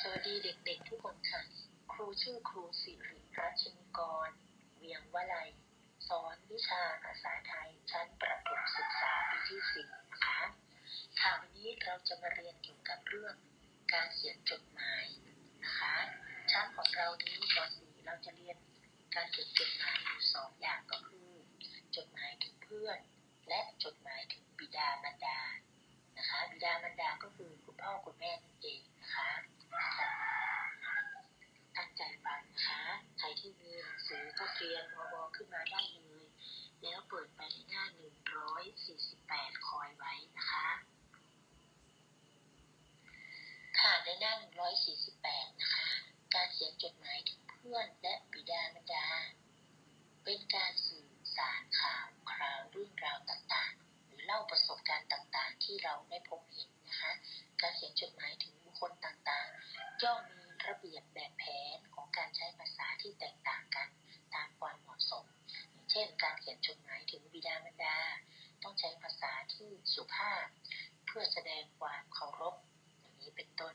สวัสดีเด็กๆทุกคนค่ะ ครูชื่อครูสิริรัชนิกร เวียงวลัย สอนวิชาภาษาไทย ชั้นประถมศึกษาปีที่สี่นะคะค่ะวันนี้เราจะมาเรียนเกี่ยวกับเรื่องการเขียนจดหมายนะคะ ชั้นของเรานี้ป .4 เราจะเรียนการเขียนจดหมายอยู่สองอย่างก็คือ จดหมายถึงเพื่อน และจดหมายถึงบิดามารดานะคะ บิดามารดาก็คือคุณพ่อคุณแม่นั่นเองนะคะ ค่ะตั้งใจฟังนะคะ ใครที่มีหนังสือก็เตรียมมอบอขึ้นมาได้เลย แล้วเปิดไปในหน้า 148 คอยไว้นะคะ ค่ะในหน้า 148 นะคะ การเขียนจดหมายถึงเพื่อนและบิดามารดา เป็นการสื่อสารข่าวคราวเรื่องราวต่างๆ หรือเล่าประสบการณ์ต่างๆ ที่เราได้พบเห็นนะคะ การเขียนจดหมายถึง ลต่างๆ ย่อมมีระเบียบแบบแผนของการใช้ภาษาที่แตกต่างกันตามความเหมาะสม เช่น การเขียนจดหมายถึงบิดามารดา ต้องใช้ภาษาที่สุภาพ เพื่อแสดงความเคารพอย่างนี้เป็นต้น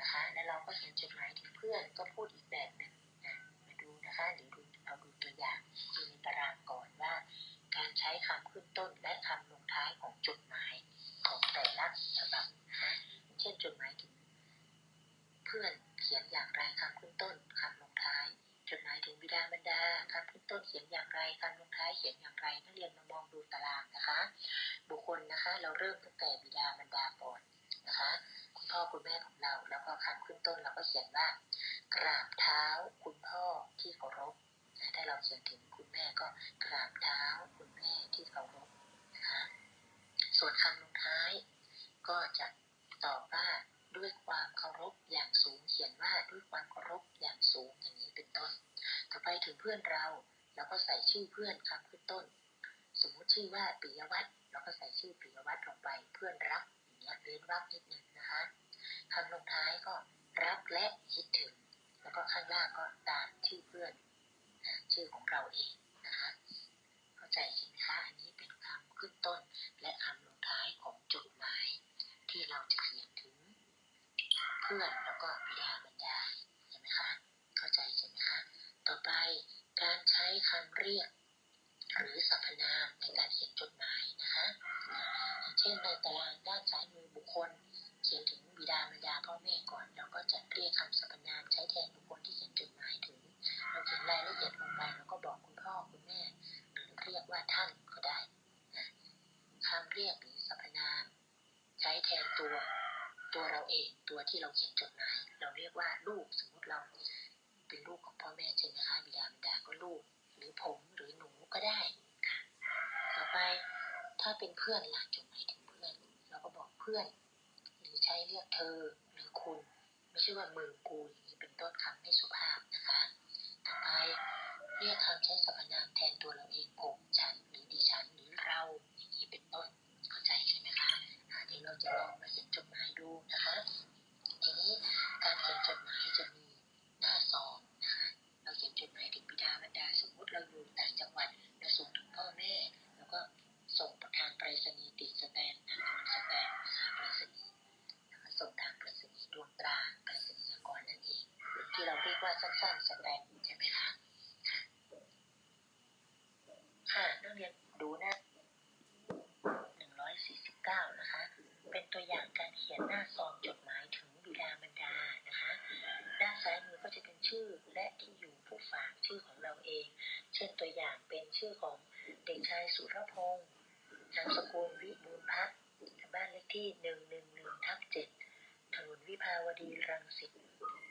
นะคะ แล้วเราก็เขียนจดหมายถึงเพื่อนก็พูดอีกแบบหนึ่งนะมาดูนะคะหรือดูเราดูตัวอย่างดูในตารางก่อนว่า การใช้คำขึ้นต้นและคำลงท้ายของจดหมายของแต่ละฉบับ ช่นจดหมายถึง เพื่อนเขียนอย่างไรคำขึ้นต้นคำลงท้าย จดหมายถึงบิดามารดาคำขึ้นต้นเขียนอย่างไรคำลงท้ายเขียนอย่างไรนักเรียนมามองดูตารางนะคะ บุคคลนะคะ เราเริ่มตั้งแต่บิดามารดาก่อนนะคะ คุณพ่อคุณแม่ของเราแล้วก็คำขึ้นต้นเราก็เขียนว่ากราบเท้าคุณพ่อที่เคารพถ้าเราเขียนถึงคุณแม่ก็กราบเท้าคุณแม่ที่เคารพนะคะส่วนคำลงท้ายก็จะ ตอบว่าด้วยความเคารพอย่างสูงเขียนว่าด้วยความเคารพอย่างสูงอย่างนี้เป็นต้น ต่อไปถึงเพื่อนเราเราก็ใส่ชื่อเพื่อนคำขึ้นต้น สมมุติชื่อว่าปิยวัฒน์เราก็ใส่ชื่อปิยวัฒน์ลงไปเพื่อนรักอย่างเงี้ยเว้นวรรคนิดหนึ่งนะคะคำลงท้ายก็รักและคิดถึง แล้วก็ข้างล่างก็ตามชื่อเพื่อนชื่อของเราเองนะคะเข้าใจใช่ไหมคะอันนี้เป็นคำขึ้นต้นและคำลงท้ายของจดหมาย ที่เราจะเขียนถึงเพื่อนแล้วก็บิดามารดาเห็นไหมคะ เข้าใจใช่ไหมคะ ต่อไปการใช้คำเรียก หรือสรรพนามในการเขียนจดหมายนะคะเช่นในตารางด้านซ้ายมือบุคคล เขียนถึงบิดามารดาพ่อแม่ก่อนเราก็จะเรียกคำสรรพนามใช้แทนบุคคลที่เขียนจดหมายถึงเราเขียนรายละเอียดลงไปแล้วก็บอกคุณพ่อคุณแม่ หรือเรียกว่าท่านก็ได้นะคำเรียกหรือสรรพนาม ใช้แทนตัวตัวเราเองตัวที่เราเขียนจดหมายเราเรียกว่าลูกสมมติเราเป็นลูกของพ่อแม่ใช่ไหมคะบิดามารดาก็ลูก หรือผมหรือหนูก็ได้ค่ะต่อไปถ้าเป็นเพื่อนหล่ะจดหมายถึงเพื่อนเราก็บอกเพื่อน หรือใช้เรียกเธอหรือคุณ ไม่ใช่ว่ามึงกูอย่างนี้เป็นต้นคำไม่สุภาพนะคะ ต่อไปเรียกคำใช้สรรพนามแทนตัวเราเองผม จะลองมาเขียนจดหมายดูนะคะ ทีนี้การเขียนจดหมายจะมีหน้าซองนะคะเราเขียนจดหมายถึงบิดามารดาสมมติเราอยู่ต่างจังหวัดเราส่งถึงพ่อแม่ แล้วก็ส่งทางไปรษณีย์ติดสแตมป์ทางสแตมป์นะคะไปรษณีย์นะคะส่งทางไปรษณีย์ดวงตราไปรษณียกรนั่นเองที่เราเรียกว่าสั้นๆสแตมป์ใช่ไหมคะค่ะนักเรียนดูหน้า 149 นะคะ เป็นตัวอย่างการเขียนหน้าซองจดหมายถึงบิดามารดานะคะด้านซ้ายมือก็จะเป็นชื่อและที่อยู่ผู้ฝากชื่อของเราเอง เช่นตัวอย่างเป็นชื่อของเด็กชายสุรพงษ์นามสกุลวิบูลพัฒน์บ้านเลขที่111ทับ7ถนนวิภาวดีรังสิต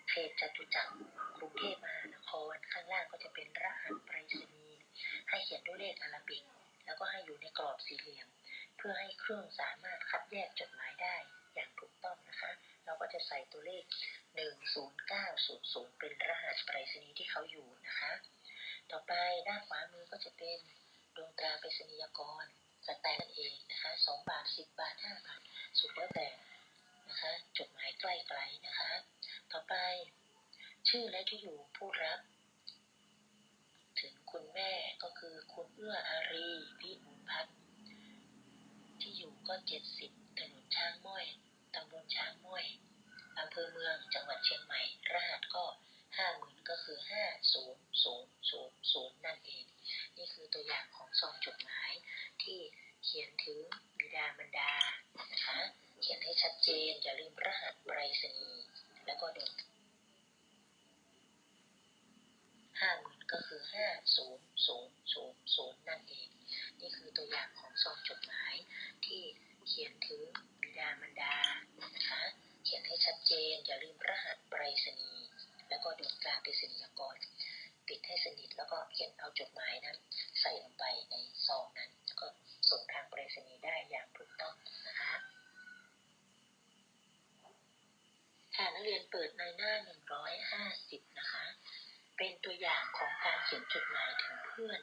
เขตจตุจักรกรุงเทพมหานครข้างล่างก็จะเป็นรหัสไปรษณีย์ให้เขียนด้วยเลขอาราบิก แล้วก็ให้อยู่ในกรอบสี่เหลี่ยม เพื่อให้เครื่องสามารถคัดแยกจดหมายได้ อย่างถูกต้องนะคะ เราก็จะใส่ตัวเลข 10900 เป็นรหัสไปรษณีย์ที่เขาอยู่นะคะ ต่อไปด้านขวามือก็จะเป็นดวงตราไปรษณียกรสแตนเองนะคะ2บาท 10 บาท 5 บาท สุดแล้วแต่นะคะจดหมายใกล้ๆนะคะ ต่อไป ชื่อและที่อยู่ผู้รับถึงคุณแม่ก็คือคุณเอื้ออารีพิบูลพัฒน์ที่อยู่ก็เจ็ดสิบ ช้างม้อยตำบลช้างม้อยอำเภอเมืองจังหวัดเชียงใหม่ รหัสก็ห้าหมื่นก็คือห้าศูนย์ศูนย์ศูนย์ศูนย์นั่นเอง นี่คือตัวอย่างของซองจดหมายที่เขียนถึงบิดามารดานะคะเขียนให้ชัดเจนอย่าลืมรหัสไปรษณีย์แล้วก็ดูห้าหมื่นก็คือห้าศูนย์ศูนย์ศูนย์ศูนย์นั่นเอง นี่คือตัวอย่างของซองจดหมายที่เขียนถึง ดามารดานะคะเขียนให้ชัดเจน อย่าลืมรหัสไปรษณีย์แล้วก็ดูกลาไปรษณียากรปิดให้สนิทแล้วก็เขียนเอาจดหมายนั้น ใส่ลงไปในซองนั้น ก็ส่งทางไปรษณีย์ได้อย่างถูกต้องนะคะค่ะนักเรียนเปิดในหน้า 150 นะคะ เป็นตัวอย่างของการเขียนจดหมายถึงเพื่อน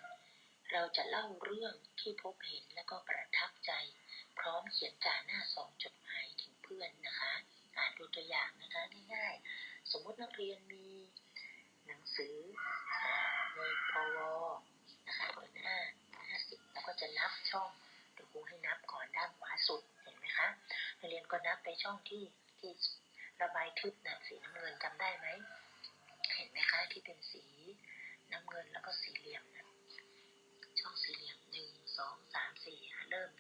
เราจะเล่าเรื่องที่พบเห็นและก็ประทับใจ พร้อมเขียนจ่าหน้าซองจดหมายถึงเพื่อนนะคะ อ่านดูตัวอย่างนะคะง่ายๆสมมตินักเรียนมีหนังสือในปวนะคะเปิดหน้า50แล้วก็จะนับช่องเดี๋ยวครูให้นับก่อนด้านขวาสุดเห็นไหมคะนักเรียนก็นับไปช่องที่ที่ระบายทึบนะสีน้ำเงินจำได้ไหมเห็นไหมคะที่เป็นสีน้ำเงินแล้วก็สีเหลี่ยมนะช่องสี่เหลี่ยมหนึ่งสองสามสี่เริ่ม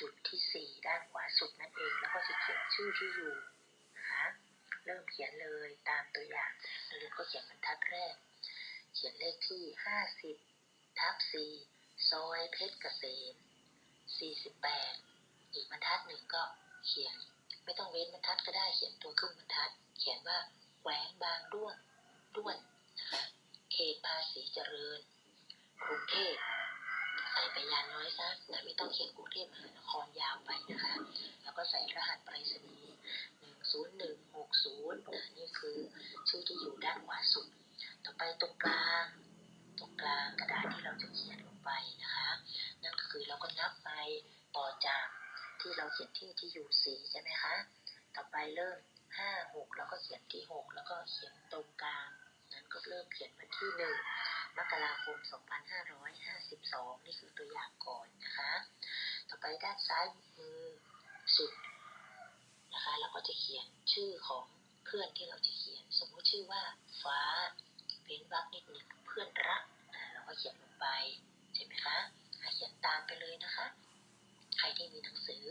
จุดที่สี่ด้านขวาสุดนั่นเอง แล้วก็จะเขียนชื่อที่อยู่นะคะเริ่มเขียนเลยตามตัวอย่างนักเรียนก็เขียนบรรทัดแรก เขียนเลขที่ห้าสิบทับสี่ซอยเพชรเกษมสี่สิบแปดอีกบรรทัดหนึ่งก็เขียน ไม่ต้องเว้นบรรทัดก็ได้เขียนตัวครึ่งบรรทัด เขียนว่าแขวงบางด้วนด้วนนะคะเขตภาษีเจริญกรุงเทพ ใส่ไปยานน้อยซะนะไม่ต้องเขียนกรุงเทพมหานครยาวไปนะคะ แล้วก็ใส่รหัสไปรษณีย์หนึ่งศูนย์หนึ่งหกศูนย์นี่คือชื่อที่อยู่ด้านขวาสุด ต่อไปตรงกลางตรงกลางกระดาษที่เราจะเขียนลงไปนะคะ นั่นก็คือเราก็นับไปต่อจากที่เราเขียนที่ที่อยู่สีใช่ไหมคะ ต่อไปเริ่มห้าหกแล้วก็เขียนที่หกแล้วก็เขียนตรงกลาง นั้นก็เริ่มเขียนวันที่หนึ่ง มกราคม 2552 นี่คือตัวอย่างก่อนนะคะ ต่อไปด้านซ้ายมือสุดนะคะเราก็จะเขียนชื่อของเพื่อนที่เราจะเขียน สมมุติชื่อว่าฟ้าเว้นวรรคนิดหนึ่งเพื่อนรักเราก็เขียนลงไปใช่ไหมคะเขียนตามไปเลยนะคะ ใครที่มีหนังสือ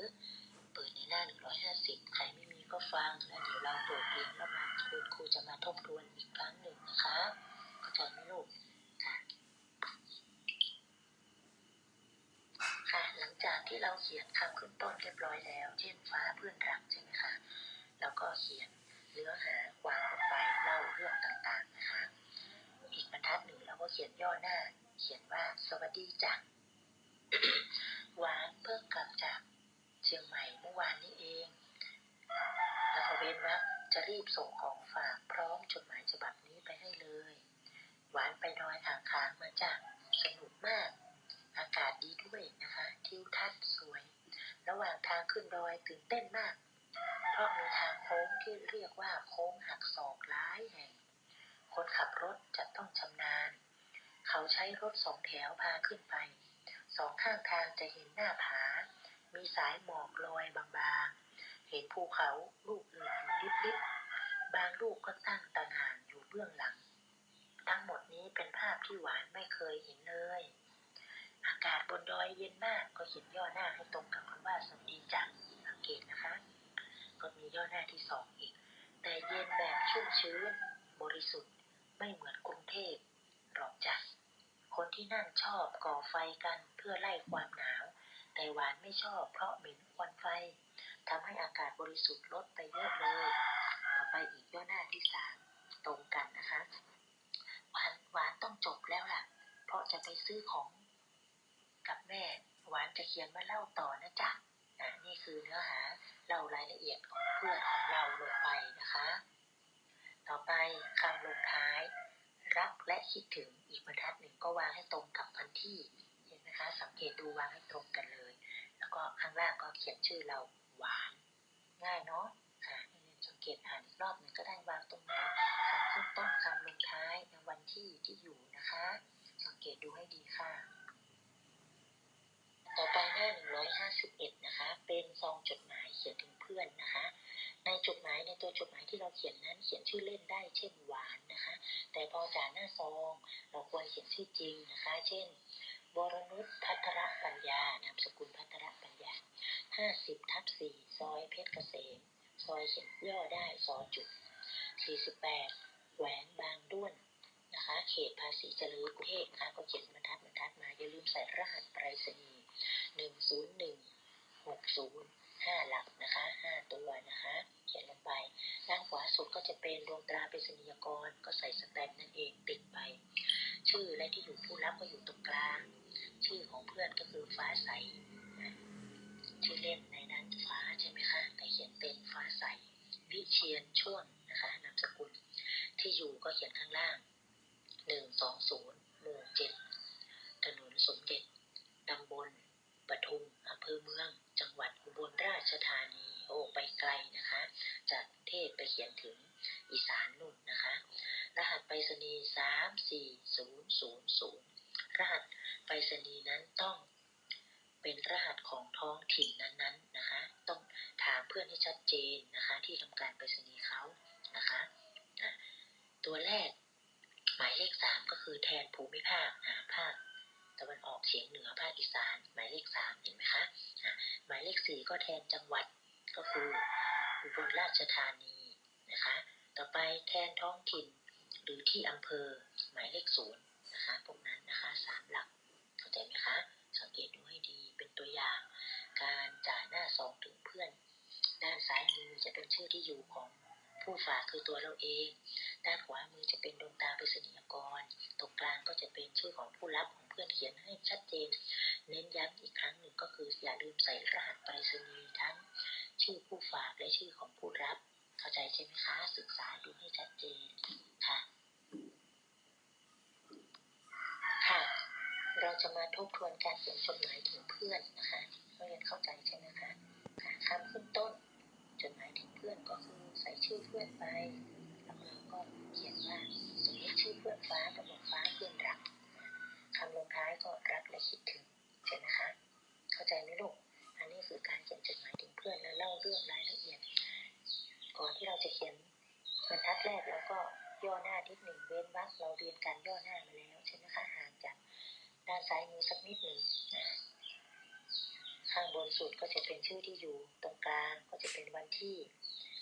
เปิดในหน้า 150 ใครไม่มีก็ฟังแล้วเดี๋ยวเราเปิดเรียนแล้วมาคุณครูจะมาทบทวนอีกครั้งหนึ่งนะคะเข้าใจไหมลูกค่ะ ค่ะ หลังจาก ที่เราเขียนคำขึ้นต้นเรียบร้อยแล้ว เช่นฟ้าเพื่อนรักใช่ไหมคะ แล้วก็เขียนเนื้อหาความออกไปเล่าเรื่องต่างๆนะคะ อีกบรรทัดหนึ่งเราก็เขียนย่อหน้า เขียนว่าสวัสดีจ้ะหวานเพิ่งกลับจากเชียงใหม่เมื่อวานนี้เอง แล้วก็เว้นว่าจะรีบส่งของฝากพร้อมจดหมายฉบับนี้ไปให้เลย หวานไปดอยอ่างขางมาจากสนุกมาก อากาศดีด้วยนะคะ ทิวทัศน์สวย ระหว่างทางขึ้นดอยตื่นเต้นมาก เพราะมีทางโค้งที่เรียกว่าโค้งหักศอกหลายแห่ง คนขับรถจะต้องชำนาญ เขาใช้รถสองแถวพาขึ้นไป สองข้างทางจะเห็นหน้าผา มีสายหมอกลอยบางๆ เห็นภูเขาลูกอื่นอยู่ลิบๆ บางลูกก็ตั้งตะงานอยู่เบื้องหลัง ทั้งหมดนี้เป็นภาพที่หวานไม่เคยเห็นเลย อากาศบนดอยเย็นมาก ก็เขียนย่อหน้าให้ตรงกับคำว่าสวัสดีจ้ะสังเกตนะคะ ก็มีย่อหน้าที่สองอีก แต่เย็นแบบชุ่มชื้น บริสุทธิ์ ไม่เหมือนกรุงเทพหรอกจ้ะคนที่นั่นชอบก่อไฟกันเพื่อไล่ความหนาว แต่หวานไม่ชอบเพราะเหม็นควันไฟทำให้อากาศบริสุทธิ์ลดไปเยอะเลย ต่อไปอีกย่อหน้าที่สามตรงกันนะคะ หวานหวานต้องจบแล้วล่ะ เพราะจะไปซื้อของ กับแม่หวานจะเขียนมาเล่าต่อนะจ๊ะอ่านี่คือเนื้อหาเล่ารายละเอียดของเพื่อนของเราลงไปนะคะ ต่อไปคำลงท้าย รักและคิดถึงอีกบรรทัดหนึ่งก็วางให้ตรงกับวันที่เห็นไหมคะ สังเกตดูวางให้ตรงกันเลย แล้วก็ข้างล่างก็เขียนชื่อเราหวาน ง่ายเนาะอ่าสังเกตอ่านอีกรอบหนึ่งก็ได้วางตรงไหนคำขึ้นต้นคำลงท้ายในวันที่ที่อยู่นะคะ สังเกตดูให้ดีค่ะ ต่อไปหน้า 151 นะคะ เป็นซองจดหมายเขียนถึงเพื่อนนะคะ ในจดหมายในตัวจดหมายที่เราเขียนนั้นเขียนชื่อเล่นได้ เช่นหวานนะคะ แต่พอจ่าหน้าซองเราควรเขียนชื่อจริงนะคะ เช่นวรนุชพัทรปัญญานามสกุลพัทรปัญญา 50ทับ4ซอยเพชรเกษม ซอยเขียนย่อได้ซอจุด 48 แหวงบางด้วน นะคะ เขตภาษีเจริญกรุงเทพนะคะก็เขียนบรรทัดบรรทัดมา อย่าลืมใส่รหัสไปรษณีย์101 60 5หนึ่งหกศูนย์ห้าหลักนะคะ5ตัวนะคะ เขียนลงไปด้านขวาสุดก็จะเป็นดวงตราไปรษณียกร ก็ใส่สแตมป์นั่นเองติดไป ชื่อและที่อยู่ผู้รับก็อยู่ตรงกลาง ชื่อของเพื่อนก็คือฟ้าใสชื่อเล่นในนั้นฟ้าใช่ไหมคะแต่เขียนเป็นฟ้าใสวิเชียนช่วงนะคะนามสกุล ที่อยู่ก็เขียนข้างล่าง หนึ่งสองศูนย์หมู่เจ็ดถนนสมเด็จ ตำบลปทุมอำเภอเมือง จังหวัดอุบลราชธานี โอ้ ไปไกลนะคะ จากเทพไปเขียนถึงอีสานนุ่นนะคะ รหัสไปรษณีย์สามสี่ศูนย์ศูนย์ศูนย์รหัสไปรษณีย์นั้นต้องเป็นรหัสของท้องถิ่นนั้นๆนะคะ ต้องถามเพื่อนให้ชัดเจนนะคะ ที่ทำการไปรษณีย์เขานะคะ ตัวแรก หมายเลขสามก็คือแทนภูมิภาคภาคตะวันออกเฉียงเหนือภาคอีสาน หมายเลขสามเห็นไหมคะอะหมายเลขสี่ก็แทนจังหวัดก็คืออุบลราชธานีนะคะ ต่อไปแทนท้องถิ่นหรือที่อำเภอหมายเลขศูนย์นะคะพวกนั้นนะคะสามหลักเข้าใจไหมคะสังเกตดูให้ดีเป็นตัวอย่าง การจ่ายหน้าซองถึงเพื่อน ด้านซ้ายมือจะเป็นชื่อที่อยู่ของผู้ฝากคือตัวเราเอง ด้านขวามือจะเป็นดวงตาไปรษณียกร ตรงกลางก็จะเป็นชื่อของผู้รับของเพื่อนเขียนให้ชัดเจน เน้นย้ำอีกครั้งหนึ่งก็คืออย่าลืมใส่รหัสไปรษณีย์ทั้ง ชื่อผู้ฝากและชื่อของผู้รับ เข้าใจใช่ไหมคะ ศึกษาดูให้ชัดเจนค่ะ ค่ะ เราจะมาทบทวนการเขียนจดหมายถึงเพื่อนนะคะนักเรียนเข้าใจใช่ไหมคะคำขึ้นต้นจดหมายถึงเพื่อนก็คือใส่ชื่อเพื่อนไป ก็เขียนว่าสมมติชื่อเพื่อนฟ้ากับบอกฟ้าเพื่อนรักคำลงท้ายก็รักและคิดถึงใช่ไหมคะ เข้าใจไหมลูกอันนี้คือการเขียนจดหมายถึงเพื่อนแล้วเล่าเรื่องรายละเอียด ก่อนที่เราจะเขียนบรรทัดแรกแล้วก็ย่อหน้านิดหนึ่งเว้นวรรคเราเรียนการย่อหน้ามาแล้วใช่ไหมคะห่างจากด้านซ้ายมือสักนิดหนึ่งข้างบนสุดก็จะเป็นชื่อที่อยู่ ตรงกลางก็จะเป็นวันที่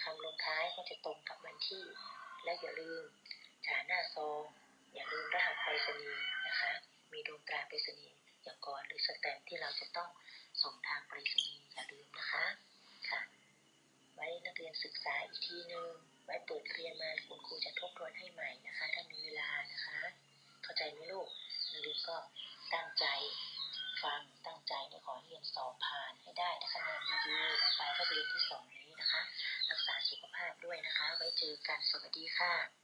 คำลงท้ายก็จะตรงกับวันที่ และอย่าลืมจ่าหน้าซอง อย่าลืมรหัสไปรษณีย์นะคะ มีดวงตราไปรษณียากรหรือสแตมที่เราจะต้องส่งทางไปรษณีย์อย่าลืมนะคะค่ะ ไว้นักเรียนศึกษาอีกทีหนึ่งไว้เปิดเรียนมาคุณครูจะทบทวนให้ใหม่นะคะ ถ้ามีเวลานะคะ เข้าใจไหมลูกนักเรียนก็ตั้งใจฟังตั้งใจในขอเรียนสอบผ่านให้ได้นะคะแนนดีๆนะคะก็เรียนที่สองนี้นะคะ ษาสุขภาพด้วยนะคะ ไว้เจอกันสวัสดีค่ะ